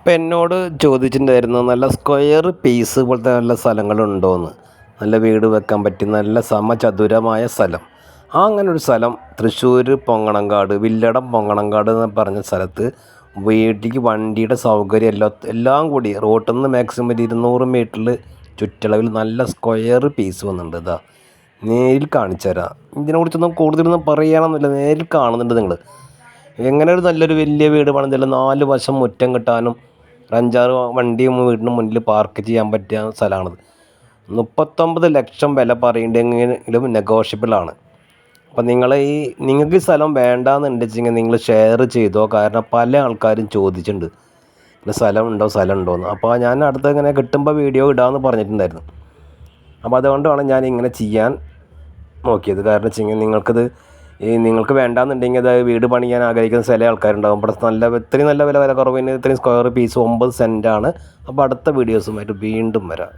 അപ്പോൾ എന്നോട് ചോദിച്ചിട്ടുണ്ടായിരുന്നു നല്ല സ്ക്വയർ പീസ് പോലത്തെ നല്ല സ്ഥലങ്ങളുണ്ടോയെന്ന് നല്ല വീട് വെക്കാൻ പറ്റിയ നല്ല സമചതുരമായ സ്ഥലം. ആ അങ്ങനെ ഒരു സ്ഥലം തൃശ്ശൂർ പൊങ്ങണങ്കാട് വില്ലടം പൊങ്ങണങ്കാട് എന്ന് പറഞ്ഞ സ്ഥലത്ത് വീട്ടിലേക്ക് വണ്ടിയുടെ സൗകര്യം എല്ലാ എല്ലാം കൂടി റോട്ടിൽ നിന്ന് മാക്സിമം ഒരു ഇരുന്നൂറ് മീറ്ററിൽ ചുറ്റളവിൽ നല്ല സ്ക്വയർ പീസ് വന്നിട്ടുണ്ട് ഇതാ. നേരിൽ കാണിച്ചു തരാം ഇതിനെക്കുറിച്ചൊന്നും കൂടുതലൊന്നും പറയാനൊന്നുമില്ല. നേരിൽ കാണുന്നുണ്ട് നിങ്ങൾ എങ്ങനെ ഒരു നല്ലൊരു വലിയ വീട് പണിതല്ല നാല് വശം മുറ്റം കിട്ടാനും ഒരു അഞ്ചാറ് വണ്ടിയും വീടിന് മുന്നിൽ പാർക്ക് ചെയ്യാൻ പറ്റിയ സ്ഥലമാണിത്. മുപ്പത്തൊമ്പത് ലക്ഷം വില പറയേണ്ടെങ്കിലും നെഗോഷ്യബിൾ ആണ്. അപ്പം നിങ്ങൾ ഈ നിങ്ങൾക്ക് ഈ സ്ഥലം വേണ്ടാന്നുണ്ടെച്ചെങ്കിൽ നിങ്ങൾ ഷെയർ ചെയ്തോ? കാരണം പല ആൾക്കാരും ചോദിച്ചിട്ടുണ്ട്. ഇങ്ങനെ സ്ഥലം ഉണ്ടോ? സ്ഥലം ഉണ്ടോ എന്ന്. അപ്പോൾ ഞാൻ അടുത്ത് ഇങ്ങനെ കിട്ടുമ്പോൾ വീഡിയോ ഇടാമെന്ന് പറഞ്ഞിട്ടുണ്ടായിരുന്നു. അപ്പോൾ അതുകൊണ്ടാണ് ഞാൻ ഇങ്ങനെ ചെയ്യാൻ നോക്കിയത്. കാരണം വെച്ചെങ്കിൽ നിങ്ങൾക്കത് ഈ നിങ്ങൾക്ക് വേണ്ടാന്നുണ്ടെങ്കിൽ അത് വീട് പണിയാൻ ആഗ്രഹിക്കുന്ന ചില ആൾക്കാരുണ്ടാകും ഇവിടെ നല്ല ഇത്രയും നല്ല വില വില കുറവിന് ഇത്രയും സ്ക്വയർ പീസ് ഒമ്പത് സെന്റാണ് അപ്പോൾ അടുത്ത വീഡിയോസുമായിട്ട് വീണ്ടും വരാം.